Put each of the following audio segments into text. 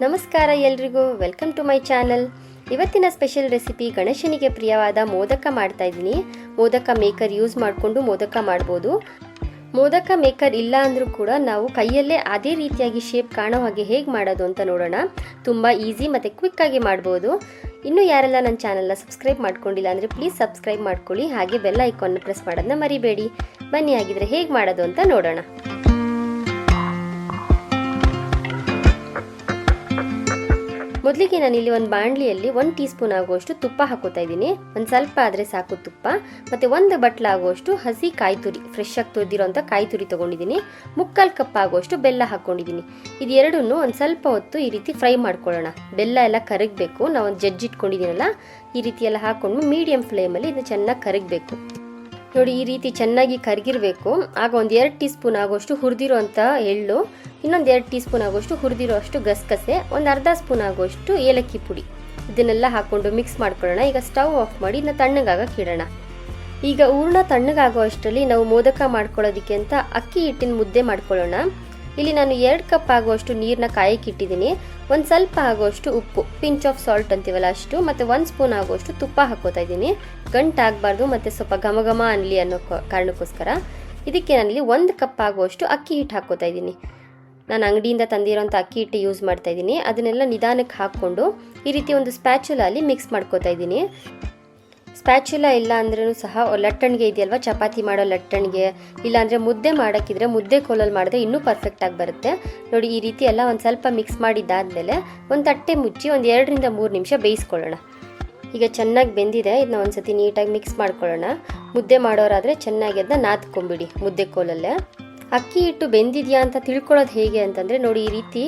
ನಮಸ್ಕಾರ ಎಲ್ರಿಗೂ. Welcome to my channel ಇವತ್ತಿನ ಸ್ಪೆಷಲ್ ರೆಸಿಪಿ ಗಣೇಶನಿಗೆ ಪ್ರಿಯವಾದ ಮೋದಕ ಮಾಡ್ತಾ ಇದ್ದೀನಿ. ಮೋದಕ ಮೇಕರ್ ಯೂಸ್ ಮಾಡಿಕೊಂಡು ಮೋದಕ ಮಾಡ್ಬೋದು. ಮೋದಕ ಮೇಕರ್ ಇಲ್ಲ ಅಂದರೂ ಕೂಡ ನಾವು ಕೈಯಲ್ಲೇ ಅದೇ ರೀತಿಯಾಗಿ ಶೇಪ್ ಕಾಣೋ ಹಾಗೆ ಹೇಗೆ ಮಾಡೋದು ಅಂತ ನೋಡೋಣ. ತುಂಬ ಈಸಿ ಮತ್ತು ಕ್ವಿಕ್ಕಾಗಿ ಮಾಡ್ಬೋದು. ಇನ್ನೂ ಯಾರೆಲ್ಲ ನನ್ನ ಚಾನಲ್ನ ಸಬ್ಸ್ಕ್ರೈಬ್ ಮಾಡ್ಕೊಂಡಿಲ್ಲ ಅಂದರೆ ಪ್ಲೀಸ್ ಸಬ್ಸ್ಕ್ರೈಬ್ ಮಾಡ್ಕೊಳ್ಳಿ. ಹಾಗೆ ಬೆಲ್ ಐಕಾನ್ನ ಪ್ರೆಸ್ ಮಾಡೋದನ್ನ ಮರಿಬೇಡಿ. ಬನ್ನಿ ಆಗಿದ್ರೆ ಹೇಗೆ ಮಾಡೋದು ಅಂತ ನೋಡೋಣ. ಮೊದಲಿಗೆ ನಾನು ಇಲ್ಲಿ ಒಂದು ಬಾಣಲಿಯಲ್ಲಿ ಒಂದು ಟೀ ಸ್ಪೂನ್ ಆಗುವಷ್ಟು ತುಪ್ಪ ಹಾಕೋತಾ ಇದ್ದೀನಿ. ಒಂದು ಸ್ವಲ್ಪ ಆದರೆ ಸಾಕು ತುಪ್ಪ. ಮತ್ತು ಒಂದು ಬಟ್ಲ ಆಗುವಷ್ಟು ಹಸಿ ಕಾಯಿ ತುರಿ ಫ್ರೆಶ್ ಆಗಿ ತುರಿದಿರೋಂಥ ಕಾಯಿ ತುರಿ ತೊಗೊಂಡಿದ್ದೀನಿ. ಮುಕ್ಕಾಲು ಕಪ್ ಆಗುವಷ್ಟು ಬೆಲ್ಲ ಹಾಕ್ಕೊಂಡಿದ್ದೀನಿ ಇದು ಎರಡನ್ನೂ ಒಂದು ಸ್ವಲ್ಪ ಹೊತ್ತು ಈ ರೀತಿ ಫ್ರೈ ಮಾಡ್ಕೊಳ್ಳೋಣ. ಬೆಲ್ಲ ಎಲ್ಲ ಕರಗಬೇಕು. ನಾವು ಒಂದು ಜಜ್ಜಿ ಇಟ್ಕೊಂಡಿದ್ದೀನಲ್ಲ ಈ ರೀತಿ ಎಲ್ಲ ಹಾಕ್ಕೊಂಡು ಮೀಡಿಯಂ ಫ್ಲೇಮಲ್ಲಿ ಇದನ್ನು ಚೆನ್ನಾಗಿ ಕರಗಬೇಕು. ನೋಡಿ, ಈ ರೀತಿ ಚೆನ್ನಾಗಿ ಕರಗಿರಬೇಕು. ಆಗ ಒಂದು ಎರಡು ಟೀ ಸ್ಪೂನ್ ಆಗೋಷ್ಟು ಹುರಿದಿರೋ ಅಂಥ ಎಳ್ಳು, ಇನ್ನೊಂದು ಎರಡು ಟೀ ಸ್ಪೂನ್ ಆಗೋಷ್ಟು ಹುರಿದಿರೋ ಅಷ್ಟು ಗಸಗಸೆ, ಒಂದು ಅರ್ಧ ಸ್ಪೂನ್ ಆಗೋಷ್ಟು ಏಲಕ್ಕಿ ಪುಡಿ. ಇದನ್ನೆಲ್ಲ ಹಾಕ್ಕೊಂಡು ಮಿಕ್ಸ್ ಮಾಡ್ಕೊಳ್ಳೋಣ. ಈಗ ಸ್ಟವ್ ಆಫ್ ಮಾಡಿ ಇನ್ನು ತಣ್ಣಗಾಗಕ್ಕೆ ಇಡೋಣ. ಈಗ ಹೂರ್ಣ ತಣ್ಣಗಾಗೋ ಅಷ್ಟರಲ್ಲಿ ನಾವು ಮೋದಕ ಮಾಡ್ಕೊಳ್ಳೋದಕ್ಕೆ ಅಂತ ಅಕ್ಕಿ ಹಿಟ್ಟಿನ ಮುದ್ದೆ ಮಾಡ್ಕೊಳ್ಳೋಣ. ಇಲ್ಲಿ ನಾನು ಎರಡು ಕಪ್ ಆಗುವಷ್ಟು ನೀರನ್ನ ಕಾಯಕ್ಕೆ ಇಟ್ಟಿದ್ದೀನಿ. ಒಂದು ಸ್ವಲ್ಪ ಆಗುವಷ್ಟು ಉಪ್ಪು, ಪಿಂಚ್ ಆಫ್ ಸಾಲ್ಟ್ ಅಂತೀವಲ್ಲ ಅಷ್ಟು, ಮತ್ತು ಒಂದು ಸ್ಪೂನ್ ಆಗುವಷ್ಟು ತುಪ್ಪ ಹಾಕೋತಾ ಇದ್ದೀನಿ. ಗಂಟಾಗಬಾರ್ದು ಮತ್ತು ಸ್ವಲ್ಪ ಘಮ ಘಮ ಅನ್ನಲಿ ಅನ್ನೋ ಕಾರಣಕ್ಕೋಸ್ಕರ. ಇದಕ್ಕೆ ನಾನಿಲ್ಲಿ ಒಂದು ಕಪ್ ಆಗುವಷ್ಟು ಅಕ್ಕಿ ಹಿಟ್ಟು ಹಾಕೋತಾ ಇದ್ದೀನಿ. ನಾನು ಅಂಗಡಿಯಿಂದ ತಂದಿರೋಂಥ ಅಕ್ಕಿ ಹಿಟ್ಟು ಯೂಸ್ ಮಾಡ್ತಾ ಇದ್ದೀನಿ. ಅದನ್ನೆಲ್ಲ ನಿಧಾನಕ್ಕೆ ಹಾಕ್ಕೊಂಡು ಈ ರೀತಿ ಒಂದು ಸ್ಪ್ಯಾಚುಲಲ್ಲಿ ಮಿಕ್ಸ್ ಮಾಡ್ಕೋತಾ ಇದ್ದೀನಿ. ಸ್ಪ್ಯಾಚುಲ ಇಲ್ಲ ಅಂದ್ರೂ ಸಹ ಲಟ್ಟಣಿಗೆ ಇದೆಯಲ್ವ? ಚಪಾತಿ ಮಾಡೋ ಲಟ್ಟಣಿಗೆ. ಇಲ್ಲಾಂದರೆ ಮುದ್ದೆ ಮಾಡೋಕ್ಕಿದ್ರೆ ಮುದ್ದೆ ಕೋಲಲ್ಲಿ ಮಾಡಿದ್ರೆ ಇನ್ನೂ ಪರ್ಫೆಕ್ಟಾಗಿ ಬರುತ್ತೆ. ನೋಡಿ, ಈ ರೀತಿ ಎಲ್ಲ ಒಂದು ಸ್ವಲ್ಪ ಮಿಕ್ಸ್ ಮಾಡಿದ್ದಾದಮೇಲೆ ಒಂದು ತಟ್ಟೆ ಮುಚ್ಚಿ ಒಂದು ಎರಡರಿಂದ ಮೂರು ನಿಮಿಷ ಬೇಯಿಸ್ಕೊಳ್ಳೋಣ. ಈಗ ಚೆನ್ನಾಗಿ ಬೆಂದಿದೆ. ಇದನ್ನ ಒಂದ್ಸತಿ ನೀಟಾಗಿ ಮಿಕ್ಸ್ ಮಾಡ್ಕೊಳ್ಳೋಣ. ಮುದ್ದೆ ಮಾಡೋರಾದರೆ ಚೆನ್ನಾಗಿ ಅದನ್ನ ನಾದ್ಕೊಂಬಿಡಿ ಮುದ್ದೆ ಕೋಲಲ್ಲೇ. ಅಕ್ಕಿ ಹಿಟ್ಟು ಬೆಂದಿದೆಯಾ ಅಂತ ತಿಳ್ಕೊಳ್ಳೋದು ಹೇಗೆ ಅಂತಂದರೆ ನೋಡಿ, ಈ ರೀತಿ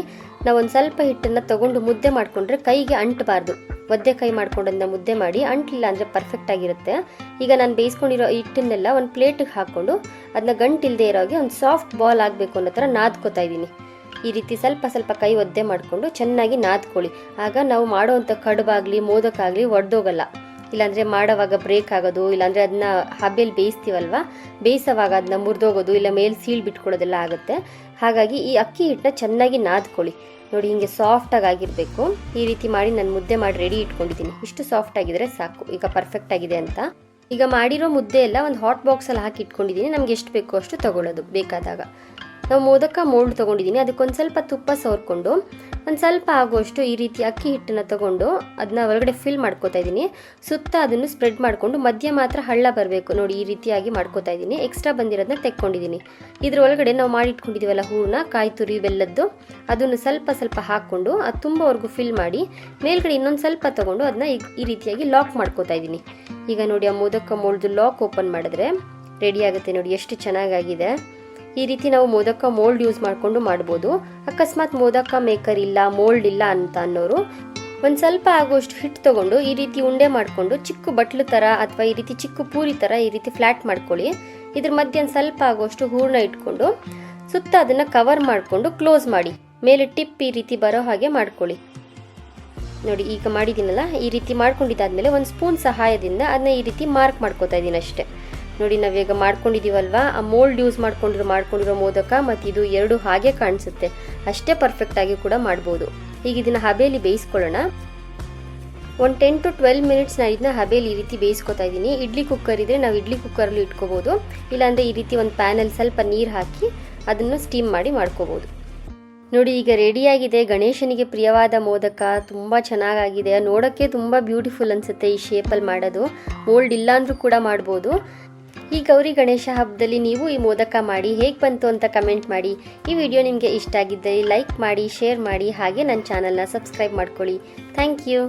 ನಾವು ಒಂದು ಸ್ವಲ್ಪ ಹಿಟ್ಟನ್ನು ತೊಗೊಂಡು ಮುದ್ದೆ ಮಾಡಿಕೊಂಡ್ರೆ ಕೈಗೆ ಅಂಟಬಾರ್ದು. ಒದ್ದೆ ಕೈ ಅದನ್ನ ಮುದ್ದೆ ಮಾಡಿ ಅಂಟಿಲ್ಲ ಅಂದರೆ ಪರ್ಫೆಕ್ಟ್ ಆಗಿರುತ್ತೆ. ಈಗ ನಾನು ಬೇಯಿಸ್ಕೊಂಡಿರೋ ಹಿಟ್ಟನ್ನೆಲ್ಲ ಒಂದು ಪ್ಲೇಟಿಗೆ ಹಾಕ್ಕೊಂಡು ಅದನ್ನ ಗಂಟಿಲ್ಲದೆ ಇರೋ ಹಾಗೆ ಒಂದು ಸಾಫ್ಟ್ ಬಾಲ್ ಆಗಬೇಕು ಅನ್ನೋ ಥರ ನಾದ್ಕೋತಾ ಇದ್ದೀನಿ. ಈ ರೀತಿ ಸ್ವಲ್ಪ ಸ್ವಲ್ಪ ಕೈ ಒದ್ದೆ ಮಾಡಿಕೊಂಡು ಚೆನ್ನಾಗಿ ನಾದ್ಕೊಳ್ಳಿ. ಆಗ ನಾವು ಮಾಡೋವಂಥ ಕಡುಬಾಗಲಿ ಮೋದಕ್ಕಾಗಲಿ ಒಡೆದೋಗಲ್ಲ. ಇಲ್ಲಾಂದರೆ ಮಾಡೋವಾಗ ಬ್ರೇಕ್ ಆಗೋದು, ಇಲ್ಲಾಂದರೆ ಅದನ್ನ ಹಬೆಯಲ್ಲಿ ಬೇಯಿಸ್ತೀವಲ್ವ? ಬೇಯಿಸೋವಾಗ ಅದನ್ನ ಮುರಿದೋಗೋದು, ಇಲ್ಲ ಮೇಲೆ ಸೀಳು ಬಿಟ್ಕೊಳ್ಳೋದೆಲ್ಲ ಆಗುತ್ತೆ. ಹಾಗಾಗಿ ಈ ಅಕ್ಕಿ ಹಿಟ್ಟನ್ನ ಚೆನ್ನಾಗಿ ನಾದ್ಕೊಳ್ಳಿ. ನೋಡಿ, ಹಿಂಗೆ ಸಾಫ್ಟಾಗಿ ಆಗಿರಬೇಕು. ಈ ರೀತಿ ಮಾಡಿ ನಾನು ಮುದ್ದೆ ಮಾಡಿ ರೆಡಿ ಇಟ್ಕೊಂಡಿದ್ದೀನಿ. ಇಷ್ಟು ಸಾಫ್ಟ್ ಆಗಿದ್ರೆ ಸಾಕು. ಈಗ ಪರ್ಫೆಕ್ಟ್ ಆಗಿದೆ ಅಂತ. ಈಗ ಮಾಡಿರೋ ಮುದ್ದೆ ಎಲ್ಲ ಒಂದು ಹಾಟ್ ಬಾಕ್ಸಲ್ಲಿ ಹಾಕಿ ಇಟ್ಕೊಂಡಿದ್ದೀನಿ. ನಮ್ಗೆ ಎಷ್ಟು ಬೇಕೋ ಅಷ್ಟು ತಗೊಳ್ಳೋದು ಬೇಕಾದಾಗ. ನಾವು ಮೋದಕ ಮೋಲ್ಡ್ ತೊಗೊಂಡಿದ್ದೀನಿ ಅದಕ್ಕೊಂದು ಸ್ವಲ್ಪ ತುಪ್ಪ ಸೋರ್ಕೊಂಡು, ಒಂದು ಸ್ವಲ್ಪ ಆಗುವಷ್ಟು ಈ ರೀತಿ ಅಕ್ಕಿ ಹಿಟ್ಟನ್ನು ತಗೊಂಡು ಅದನ್ನ ಒಳಗಡೆ ಫಿಲ್ ಮಾಡ್ಕೋತಾ ಇದ್ದೀನಿ ಸುತ್ತ ಅದನ್ನು ಸ್ಪ್ರೆಡ್ ಮಾಡಿಕೊಂಡು, ಮಧ್ಯ ಮಾತ್ರ ಹಳ್ಳ ಬರಬೇಕು. ನೋಡಿ, ಈ ರೀತಿಯಾಗಿ ಮಾಡ್ಕೋತಾ ಇದ್ದೀನಿ ಎಕ್ಸ್ಟ್ರಾ ಬಂದಿರೋದನ್ನ ತೆಕ್ಕೊಂಡಿದ್ದೀನಿ ಇದ್ರ ಒಳಗಡೆ ನಾವು ಮಾಡಿಟ್ಕೊಂಡಿದ್ದೀವಲ್ಲ ಹೂರಣ, ಕಾಯಿ ತುರಿ, ಬೆಲ್ಲದ್ದು, ಅದನ್ನು ಸ್ವಲ್ಪ ಸ್ವಲ್ಪ ಹಾಕ್ಕೊಂಡು, ಅದು ತುಂಬವರೆಗೂ ಫಿಲ್ ಮಾಡಿ, ಮೇಲ್ಗಡೆ ಇನ್ನೊಂದು ಸ್ವಲ್ಪ ತಗೊಂಡು ಅದನ್ನ ಈ ರೀತಿಯಾಗಿ ಲಾಕ್ ಮಾಡ್ಕೋತಾ ಇದ್ದೀನಿ ಈಗ ನೋಡಿ, ಆ ಮೋದಕ ಮೋಳ್ದು ಲಾಕ್ ಓಪನ್ ಮಾಡಿದ್ರೆ ರೆಡಿ ಆಗುತ್ತೆ ನೋಡಿ, ಎಷ್ಟು ಚೆನ್ನಾಗಾಗಿದೆ. ಈ ರೀತಿ ನಾವು ಮೋದಕ ಮೋಲ್ಡ್ ಯೂಸ್ ಮಾಡಿಕೊಂಡು ಮಾಡ್ಬೋದು. ಅಕಸ್ಮಾತ್ ಮೋದಕ ಮೇಕರ್ ಇಲ್ಲ ಮೋಲ್ಡ್ ಇಲ್ಲ ಅಂತ ಅನ್ನೋರು ಒಂದು ಸ್ವಲ್ಪ ಆಗುವಷ್ಟು ಹಿಟ್ಟು ತಗೊಂಡು ಈ ರೀತಿ ಉಂಡೆ ಮಾಡಿಕೊಂಡು ಚಿಕ್ಕ ಬಟ್ಲು ಥರ ಅಥವಾ ಈ ರೀತಿ ಚಿಕ್ಕ ಪೂರಿ ಥರ ಈ ರೀತಿ ಫ್ಲ್ಯಾಟ್ ಮಾಡ್ಕೊಳ್ಳಿ. ಇದ್ರ ಮಧ್ಯೆ ಒಂದು ಸ್ವಲ್ಪ ಆಗುವಷ್ಟು ಹೂರ್ಣ ಇಟ್ಕೊಂಡು ಸುತ್ತ ಅದನ್ನು ಕವರ್ ಮಾಡಿಕೊಂಡು ಕ್ಲೋಸ್ ಮಾಡಿ. ಮೇಲೆ ಟಿಪ್ ಈ ರೀತಿ ಬರೋ ಹಾಗೆ ಮಾಡ್ಕೊಳ್ಳಿ. ನೋಡಿ, ಈಗ ಮಾಡಿದ್ದೀನಲ್ಲ, ಈ ರೀತಿ ಮಾಡ್ಕೊಂಡಿದ್ದಾದ್ಮೇಲೆ ಒಂದು ಸ್ಪೂನ್ ಸಹಾಯದಿಂದ ಅದನ್ನ ಈ ರೀತಿ ಮಾರ್ಕ್ ಮಾಡ್ಕೋತಾ ಇದ್ದೀನಿ ಅಷ್ಟೇ. ನೋಡಿ ನಾವೀಗ ಮಾಡ್ಕೊಂಡಿದ್ದೀವಲ್ವಾ ಆ ಮೋಲ್ಡ್ ಯೂಸ್ ಮಾಡ್ಕೊಂಡಿರೋ ಮಾಡ್ಕೊಂಡಿರೋ ಮೋದಕ ಮತ್ತು ಇದು ಎರಡು ಹಾಗೆ ಕಾಣಿಸುತ್ತೆ. ಅಷ್ಟೇ ಪರ್ಫೆಕ್ಟಾಗಿ ಕೂಡ ಮಾಡ್ಬೋದು. ಈಗ ಇದನ್ನು ಹಬೆಯಲ್ಲಿ ಬೇಯಿಸ್ಕೊಳ್ಳೋಣ. ಒಂದು ಟೆನ್ ಟು ಟ್ವೆಲ್ ಮಿನಿಟ್ಸ್ ನಾನು ಇದನ್ನ ಹಬೆಯಲ್ಲಿ ಈ ರೀತಿ ಬೇಯಿಸ್ಕೊತಾ ಇದ್ದೀನಿ ಇಡ್ಲಿ ಕುಕ್ಕರ್ ಇದ್ದರೆ ನಾವು ಇಡ್ಲಿ ಕುಕ್ಕರಲ್ಲಿ ಇಟ್ಕೋಬೋದು. ಇಲ್ಲಾಂದರೆ ಈ ರೀತಿ ಒಂದು ಪ್ಯಾನಲ್ಲಿ ಸ್ವಲ್ಪ ನೀರು ಹಾಕಿ ಅದನ್ನು ಸ್ಟೀಮ್ ಮಾಡಿ ಮಾಡ್ಕೋಬೋದು. ನೋಡಿ, ಈಗ ರೆಡಿಯಾಗಿದೆ ಗಣೇಶನಿಗೆ ಪ್ರಿಯವಾದ ಮೋದಕ. ತುಂಬ ಚೆನ್ನಾಗಾಗಿದೆ. ನೋಡೋಕ್ಕೆ ತುಂಬ ಬ್ಯೂಟಿಫುಲ್ ಅನಿಸುತ್ತೆ ಈ ಶೇಪಲ್ಲಿ ಮಾಡೋದು. ಮೋಲ್ಡ್ ಇಲ್ಲ ಕೂಡ ಮಾಡ್ಬೋದು. ಈ ಗೌರಿ ಗಣೇಶ ಹಬ್ಬದಲ್ಲಿ ನೀವು ಈ ಮೋದಕ ಮಾಡಿ ಹೇಗೆ ಬಂತು ಅಂತ ಕಮೆಂಟ್ ಮಾಡಿ. ಈ ವಿಡಿಯೋ ನಿಮಗೆ ಇಷ್ಟ ಆಗಿದ್ದರೆ ಲೈಕ್ ಮಾಡಿ, ಶೇರ್ ಮಾಡಿ ಹಾಗೆ ನನ್ನ ಚಾನಲ್ನ ಸಬ್ಸ್ಕ್ರೈಬ್ ಮಾಡ್ಕೊಳ್ಳಿ. Thank you.